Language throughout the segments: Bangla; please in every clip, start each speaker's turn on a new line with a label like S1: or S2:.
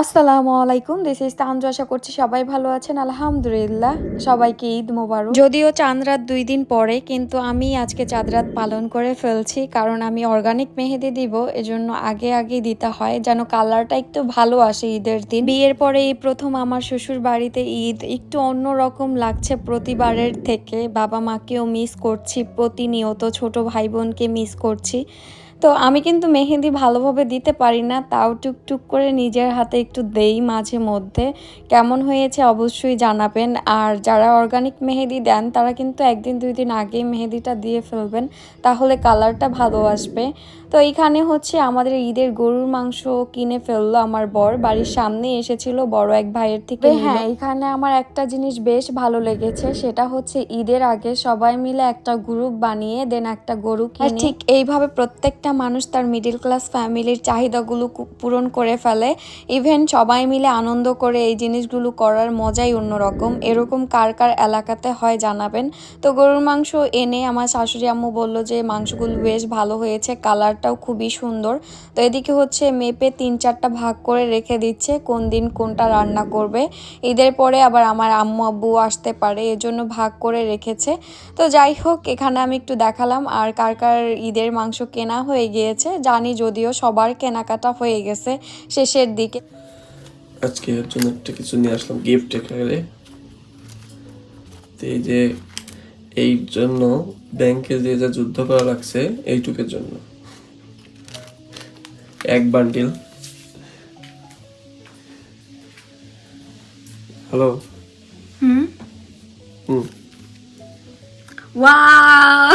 S1: আসসালামু আলাইকুম দিস ইজ তানজু, আশা করছি সবাই ভালো আছেন, আলহামদুলিল্লাহ। সবাইকে ঈদ মোবারক। যদিও চাঁদরাত দুই দিন পরে, কিন্তু আমি আজকে চাঁদরাত পালন করে ফেলছি, কারণ আমি অর্গানিক মেহেদি দিব, এজন্য আগে আগে দিতে হয়, যেন কালারটা একটু ভালো আসে ঈদের দিন। বিয়ের পরে এই প্রথম আমার শ্বশুর বাড়িতে ঈদ একটু অন্যরকম লাগছে প্রতিবারের থেকে। বাবা মাকেও মিস করছি, প্রতিনিয়ত ছোট ভাই বোনকে মিস করছি। তো আমি কিন্তু মেহেদি ভালোভাবে দিতে পারি না, তাও টুকটুক করে নিজের হাতে একটু দেই মাঝে মধ্যে। কেমন হয়েছে অবশ্যই জানাবেন। আর যারা অর্গানিক মেহেদি দেন, তারা কিন্তু একদিন দুই দিন আগেই মেহেদিটা দিয়ে ফেলবেন, তাহলে কালারটা ভালো আসবে। তো এইখানে হচ্ছে আমাদের ঈদের গরুর মাংস কিনে ফেলল আমার বর। বাড়ির সামনে এসেছিল বড় এক ভাইয়ের থেকে হ্যাঁ এখানে আমার একটা জিনিস বেশ ভালো লেগেছে সেটা হচ্ছে ঈদের আগে সবাই মিলে একটা গ্রুপ বানিয়ে দেন একটা গরু কিনে। ঠিক এইভাবে প্রত্যেকটা মানুষ তার মিডিল ক্লাস ফ্যামিলির চাহিদাগুলো পূরণ করে ফেলে। ইভেন সবাই মিলে আনন্দ করে এই জিনিসগুলো করার মজাই অন্যরকম। এরকম কার কার এলাকাতে হয় জানাবেন। তো গরুর মাংস এনে আমার শাশুড়ি আম্মু বলল যে মাংসগুলো বেশ ভালো হয়েছে কালারটাও খুবই সুন্দর। তো এদিকে হচ্ছে মেপে তিন চারটা ভাগ করে রেখে দিচ্ছে, কোন দিন কোনটা রান্না করবে। ঈদের পরে আবার আমার আম্মু আব্বু আসতে পারে, এজন্য ভাগ করে রেখেছে। তো যাই হোক, এখানে আমি একটু দেখালাম আর কার কার ঈদের মাংস কেনা হয়ে গিয়েছে। জানি যদিও সবার কেনাকাটা হয়ে গেছে শেষের দিকে।
S2: আজকে এর জন্য একটা কিছু নিয়ে আসলাম গিফট এখানে। এই যে, এই জন্য ব্যাংকে যে যা যুদ্ধ করা লাগছে, এইটুকের জন্য। এক bundle hello?
S1: Hmm?
S2: Hmm.
S1: Wow!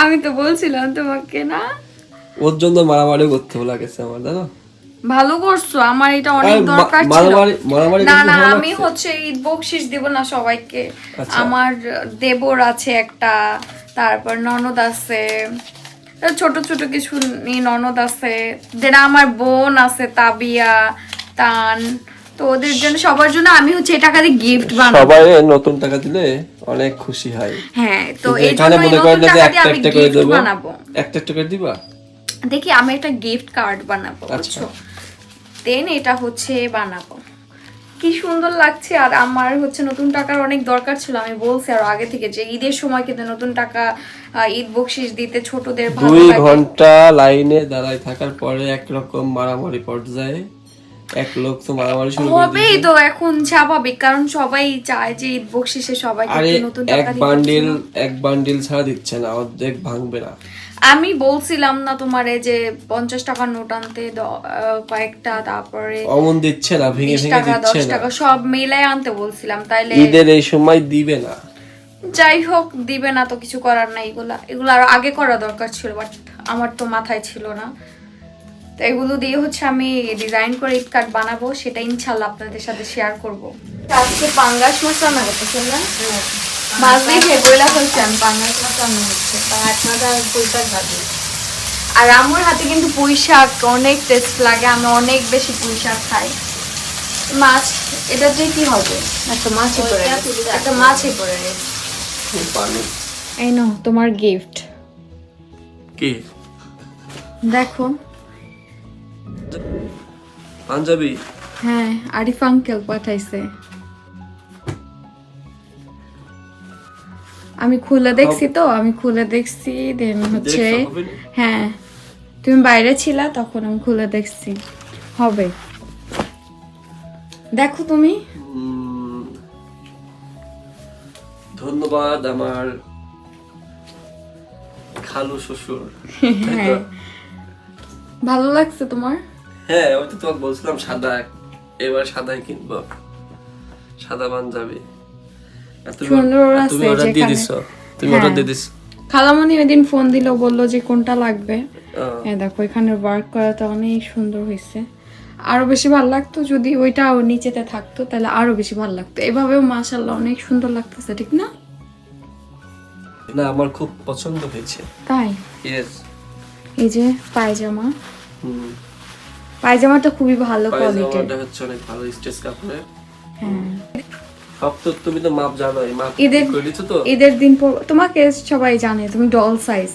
S1: আমি তো বলছিলাম তোমাকে না।
S2: ওর জন্য মারামারি করতে লাগেছে আমার জানো
S1: ভালো করছ আমার এটা অনেক দরকার ছিল। না না আমি হচ্ছে ঈদ বকশিস দিব না সবাইকে।
S2: আচ্ছা।
S1: আমার দেবর আছে একটা তারপর ননদ আছে। ছোট ছোট কিছু ননদ আছে। দেন আমার বোন আছে তাবিয়া তান। তো ওদের জন্য সবার জন্য আমি হচ্ছে এই টাকা দিয়ে গিফট বানাবো
S2: সবাই নতুন টাকা দিলে অনেক খুশি হয়।
S1: হ্যাঁ তো এই জন্য
S2: মনে করেন যে একটা
S1: আমি
S2: একটা করে দেবো।
S1: বানাবো।
S2: একটা একটা করে দিবা?
S1: দেখি আমি একটা গিফট কার্ড বানাবো
S2: আচ্ছা।
S1: বুঝছ? দেন এটা হচ্ছে বানাবো। কি সুন্দর লাগছে আর আমার হচ্ছে নতুন টাকার অনেক দরকার ছিল আমি বলছি আর আগে থেকে যে ঈদের সময় কিন্তু নতুন টাকা আহ, ঈদ বকশিস দিতে ছোটদের
S2: দুই ঘণ্টা লাইনে দাঁড়ায় থাকার পরে একরকম মারামারি পর্যায়ে এক লোক তো মারামারি শুরু
S1: হবেই তো এখন স্বাভাবিক কারণ সবাই চায় যে ঈদ বকশিসে একটু নতুন
S2: এক বান্ডিল এক বান্ডিল ছাড়া দিচ্ছে না অর্ধেক ভাঙবে না।
S1: আমি বলছিলাম না তোমারে যে পঞ্চাশ টাকার নোট আনতে কয়েকটা তারপরে
S2: অমন দিচ্ছে না ভেঙে ভেঙে
S1: টাকা দশ টাকা সব মিলাই আনতে বলছিলাম তাইলে
S2: ঈদের এই সময় দিবে না।
S1: যাই হোক দিবে না তো কিছু করার নাই এগুলা। এগুলো আরও আগে করা দরকার ছিল বাট আমার তো মাথায় ছিল না। তো এগুলো দিয়ে হচ্ছে আমি ডিজাইন করে ঈদ কার্ড বানাবো সেটা ইনশাল্লাহ আপনাদের সাথে শেয়ার করব। আজকে পাঙ্গাস মাছ রান্না করতেছেন না? মাছ দিয়ে ভেবইলা ফেলছি আমি পাঙ্গাস মাছ রান্না হচ্ছে আর আমার হাতে কিন্তু পুঁই শাক অনেক টেস্ট লাগে আমি অনেক বেশি পুঁই শাক খাই। মাছ এটা দিয়ে কি হবে? একটা মাছই করে একটা মাছই রেখেছি। এই নাও তোমার গিফট
S2: কি?
S1: দেখো
S2: পাঞ্জাবি?
S1: হ্যাঁ আরিফ আঙ্কেল পাঠাইছে। আমি খুলে দেখছি তো আমি খুলে দেখছি দেন হচ্ছে হ্যাঁ তুমি বাইরে ছিলা তখন আমি খুলে দেখছি। হবে। দেখো তুমি।
S2: ধন্যবাদ আমার খালু শ্বশুর।
S1: হ্যাঁ। ভালো লাগছে তোমার?
S2: হ্যাঁ ওই তো তোমাকে বলছিলাম সাদা এবার সাদাই কিনবো। সাদা পাঞ্জাবি। আর তুমি-
S1: সুন্দর
S2: তুমি অর্ডার দিয়ে দিছো। তুমি
S1: হ্যাঁ।
S2: অর্ডার দিয়ে দিছো।
S1: খালামণি ওই দিন ফোন দিল বলল যে কোনটা লাগবে। হ্যাঁ দেখো এখানে ওয়ার্ক করাটা অনেক সুন্দর হয়েছে। আরও বেশি ভালো লাগতো যদি ওইটাও নিচেতে থাকতো তাহলে আরও বেশি ভালো লাগতো। এভাবেও মাশাল্লাহ অনেক সুন্দর লাগতেছে ঠিক না?
S2: না আমার খুব পছন্দ হয়েছে।
S1: তাই?
S2: ইয়েস
S1: এই যে পায়জামা। পায়জামাটা খুবই ভালো কোয়ালিটির
S2: হচ্ছে অনেক ভালো স্টেজ কাপড়ের।
S1: হ্যাঁ।
S2: তুমি তো মাপ জানো এই মাপ তো?
S1: ঈদের দিন পর তোমাকে সবাই জানে তুমি ডল সাইজ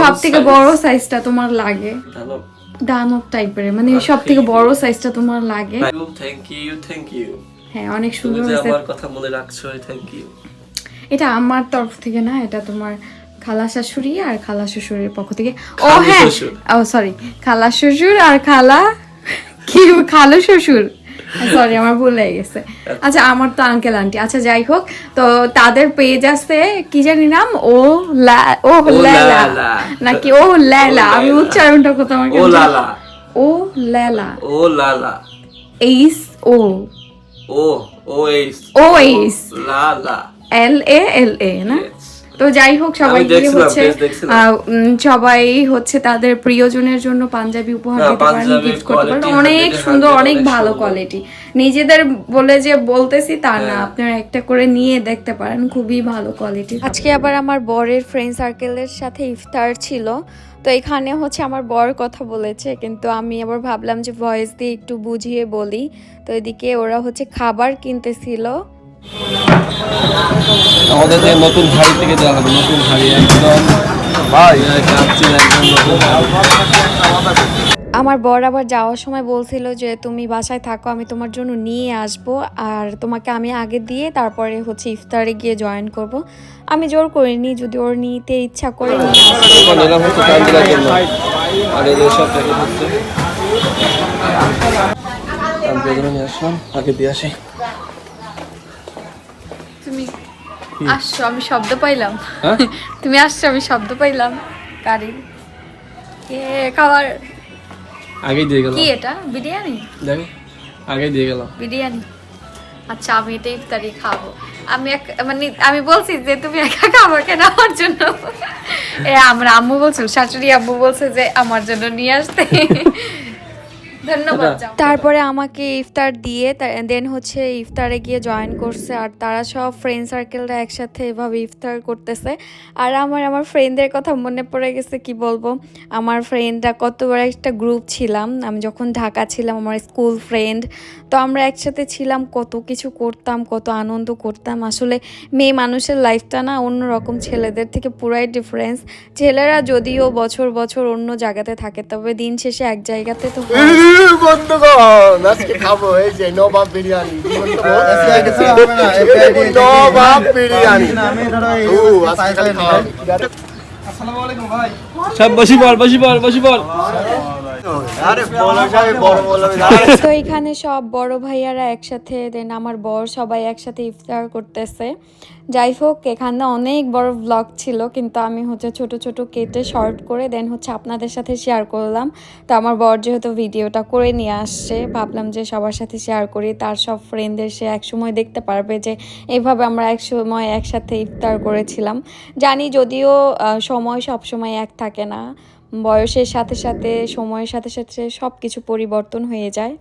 S1: সব থেকে বড় সাইজটা তোমার লাগে। দানব। টাইপের মানে সব থেকে বড় সাইজটা তোমার লাগে।
S2: থ্যাংক ইউ থ্যাংক ইউ
S1: হ্যাঁ অনেক সুন্দর
S2: আমার কথা মনে রাখছো থ্যাংক ইউ
S1: এটা আমার তরফ থেকে না এটা তোমার খালা শাশুড়ি আর খালা শ্বশুরের পক্ষ থেকে। ও হ্যাঁ। ও সরি খালা শ্বশুর আর খালা কি খালু শ্বশুর? সরি আমার ভুল হয়ে গেছে। আচ্ছা আমার তো আঙ্কেল আন্টি আচ্ছা যাই হোক তো তাদের পেজ আছে কি জানি নাম? ও লা ও লালা। নাকি ও লেলা? আমি উচ্চারণটা করতে আমার
S2: ও লালা।
S1: ও লেলা।
S2: ও লালা।
S1: এইস ও
S2: ও ও এইস
S1: ও এইস
S2: লালা।
S1: এল এ এল এ না. তো যাই হোক সবাই গিয়ে হচ্ছে সবাই হচ্ছে তাদের প্রিয়জনের জন্য পাঞ্জাবি উপহার
S2: হ্যাঁ,
S1: দিতে পারেন গিফট করতে পারেন। অনেক সুন্দর অনেক ভালো কোয়ালিটি নিজেদের বলে যে বলতেছি তা না
S2: হ্যাঁ।
S1: আপনারা একটা করে নিয়ে দেখতে পারেন খুবই ভালো কোয়ালিটি আজকে আবার আমার বরের ফ্রেন্ড সার্কেলের সাথে ইফতার ছিল তো এখানে হচ্ছে আমার বর কথা বলেছে কিন্তু আমি আবার ভাবলাম যে ভয়েস দিয়ে একটু বুঝিয়ে বলি। তো এদিকে ওরা হচ্ছে খাবার কিনতেছিল
S2: আমাদের যে নতুন হাড়ি থেকে দেওয়া হবে নতুন হাড়ি একদম ভাই। কাঁপছিল একদম নতুন
S1: আমার বর আবার যাওয়ার সময় বলছিল যে তুমি বাসায় থাকো আমি তোমার জন্য নিয়ে আসব আর তোমাকে আমি আগে দিয়ে তারপরে হচ্ছে ইফতারে গিয়ে জয়েন করব। আমি জোর করিনি যদি ওর নিতে ইচ্ছা করে নিয়ে আসবে।
S2: এবার নিলাম হচ্ছে তানজিলার জন্য আর এই যে সব প্যাকেট হচ্ছে তানজিলার জন্য নিয়ে আসলাম আগে দিয়ে আসি
S1: তুমি আসছো আমি শব্দ পাইলাম।
S2: হ্যাঁ?
S1: তুমি আসছো আমি শব্দ পাইলাম। গাড়ির এ খাবার।
S2: আগেই দিয়ে গেলাম।
S1: কি এটা? বিরিয়ানি?
S2: দেখ আগেই দিয়ে গেলাম।
S1: বিরিয়ানি। আচ্ছা আমি এটা ইফতারি খাব। আমি এক মানে আমি বলছি যে তুমি একা খাবার কেন আমার জন্য? এ আমার আম্মু বলছিল শাশুড়ি আম্মু বলছে যে আমার জন্য নিয়ে আসতে। ধন্যবাদ তারপরে আমাকে ইফতার দিয়ে দেন হচ্ছে ইফতারে গিয়ে জয়েন করছে আর তারা সব ফ্রেন্ড সার্কেলরা একসাথে এভাবে ইফতার করতেছে। আর আমার আমার ফ্রেন্ডদের কথা মনে পড়ে গেছে কি বলব? আমার ফ্রেন্ডরা কত বড় একটা গ্রুপ ছিলাম আমি যখন ঢাকা ছিলাম আমার স্কুল ফ্রেন্ড তো আমরা একসাথে ছিলাম কত কিছু করতাম কত আনন্দ করতাম। আসলে মেয়ে মানুষের লাইফটা না অন্যরকম ছেলেদের থেকে পুরাই ডিফারেন্স ছেলেরা যদিও বছর বছর অন্য জায়গাতে থাকে তবে দিন শেষে এক জায়গাতে তো হয়।
S3: বন্ধুগণ, আজকে খাব এই যে নবাব বিরিয়ানি। নবাব বিরিয়ানি।
S2: সব বসি বল বসি বল বসি
S3: বলো
S1: তো এখানে সব বড় ভাইয়ারা একসাথে দেন আমার বর সবাই একসাথে ইফতার করতেছে। যাই হোক, এখানে অনেক বড় ব্লগ ছিল, কিন্তু আমি হচ্ছে ছোট ছোট কেটে শর্ট করে দেন হচ্ছে আপনাদের সাথে শেয়ার করলাম। তো আমার বর যেহেতু ভিডিওটা করে নিয়ে আসছে, ভাবলাম যে সবার সাথে শেয়ার করি, তার সব ফ্রেন্ডদের সে একসময় দেখতে পারবে যে এভাবে আমরা এক সময় একসাথে ইফতার করেছিলাম। জানি যদিও সময় সব সময় এক থাকে না বয়সের সাথে সাথে সময়ের সাথে সাথে সব কিছু পরিবর্তন হয়ে যায়।